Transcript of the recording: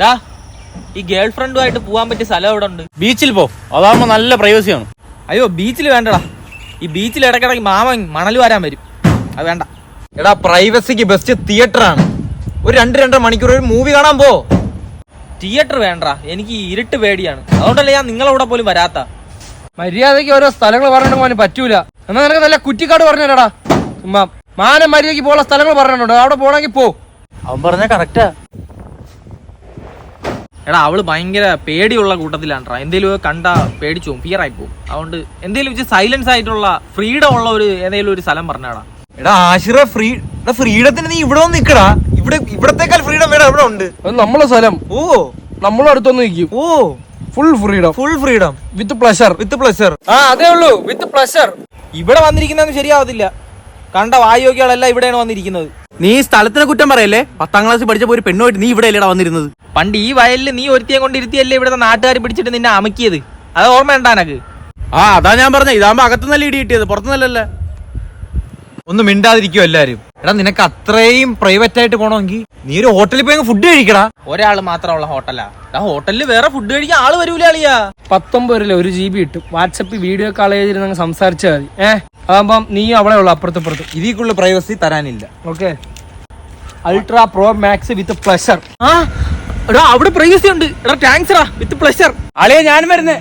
ഡാ ഈ ഗേൾ ഫ്രണ്ടുമായിട്ട് പോവാൻ പറ്റിയ സ്ഥലം എവിടെ ഉണ്ട് ബീച്ചിൽ പോ. അതാകുമ്പോ നല്ല പ്രൈവസിയാണ്. അയ്യോ ബീച്ചിൽ വേണ്ടടാ. ഈ ബീച്ചിൽ ഇടക്കിടക്ക് മാമൻ മണൽ വരാൻ വരും. അത് വേണ്ട. എടാ പ്രൈവസിക്ക് ബെസ്റ്റ് തിയേറ്റർ ആണ്. ഒരു രണ്ട് രണ്ടര മണിക്കൂർ ഒരു മൂവി കാണാൻ പോ. തിയേറ്റർ വേണ്ടടാ. എനിക്ക് ഇരുട്ട് പേടിയാണ്. അതുകൊണ്ടല്ലേ ഞാൻ നിങ്ങളവിടെ പോലും വരാത്ത. മര്യാദയ്ക്ക് ഓരോ സ്ഥലങ്ങൾ പറഞ്ഞിട്ട് പോകാൻ പറ്റൂല. എന്നാ നിനക്ക് നല്ല കുറ്റിക്കാട് പറഞ്ഞുതരാടാ. ചുമ്മാ മാനം മര്യാദയ്ക്ക് പോകാനുള്ള സ്ഥലങ്ങൾ പറഞ്ഞിട്ടുണ്ട്. അവിടെ പോണെങ്കിൽ പോ. അവൻ പറഞ്ഞ കറക്റ്റാ എടാ അവൾ ഭയങ്കര പേടിയുള്ള കൂട്ടത്തിലാണ്ടാ എന്തേലും കണ്ട പേടിച്ചു പോകും ഫിയർ ആയി പോകും അതുകൊണ്ട് എന്തേലും വെച്ച് സൈലൻസ് ആയിട്ടുള്ള ഫ്രീഡം ഉള്ള ഒരു ഏതെങ്കിലും ഒരു സ്ഥലം പറഞ്ഞാടാ. എടാ ആശിറ ഫ്രീ എടാ ഫ്രീഡത്തിന് നീ ഇവിടെ വന്ന് നിക്കടാ. ഇവിടെ ഇവിടത്തേക്കാൾ ഫ്രീഡം വേണം ഇവിടെ ഉണ്ട്. അത് നമ്മളെ സ്ഥലം. ഓ. നമ്മളും അടുത്തൊന്നും നിൽക്കും. ഓ. Full freedom full freedom with pleasure with pleasure ആ അതേ ഉള്ളൂ. വിത്ത് പ്ലഷർ ഇവിടെ വന്നിരിക്കുന്നതൊന്നും ശരിയാവത്തില്ല. കണ്ട വായോഗ്യാളെല്ലാം ഇവിടെയാണ് വന്നിരിക്കുന്നത്. നീ സ്ഥലത്തിനെ കുറ്റം പറയല്ലേ? പത്താം ക്ലാസ്സിൽ പഠിച്ചപ്പോ ഒരു പെണ്ണുമായിട്ട് നീ ഇവിടെ അല്ലേടാ വന്നിരുന്നത്. പണ്ട് ഈ വയലിൽ നീ ഒരുത്തിയെ കൊണ്ടിരുത്തിയല്ലേ ഇവിടുത്തെ നാട്ടുകാർ പിടിച്ചിട്ട് നിന്നെ അമക്കിയത്? അത് ഓർമ്മ എനക്ക് ആ അതാ ഞാൻ പറഞ്ഞ. ഇതാകുമ്പോ അകത്തുനിന്നല്ലേ ഇടി കിട്ടിയത് പുറത്തുനിന്നല്ലല്ലേ? ഒന്ന് മിണ്ടാതിരിക്കും എല്ലാരും. എടാ നിനക്ക് അത്രയും പ്രൈവറ്റ് ആയിട്ട് പോണമെങ്കിൽ നീ ഒരു ഹോട്ടലിൽ പോയി ഫുഡ് കഴിക്കടാ. ഒരാൾ മാത്രമുള്ള ഹോട്ടലാ. ആ ഹോട്ടലിൽ വേറെ ഫുഡ് കഴിക്കാൻ ആൾ വരൂല അളിയാ. പത്തൊമ്പത് പേരല്ലേ ഒരു ജി ബി കിട്ടും. വാട്സപ്പിൽ വീഡിയോ കോൾ ചെയ്തിരുന്ന സംസാരിച്ചാൽ മതി. ഏഹ് അതാകുമ്പം നീ അവളെ ഉള്ളു അപ്പുറത്തപ്പുറത്ത് ഇതിക്കുള്ള privacy തരാനില്ല. Okay ultra pro max with pleasure ആ എടാ അവിടെ പ്രൈവസി ഉണ്ട്. എടാ താങ്ക്സ് വിത്ത് പ്ലഷർ അളിയ ഞാൻ വരുന്നേ.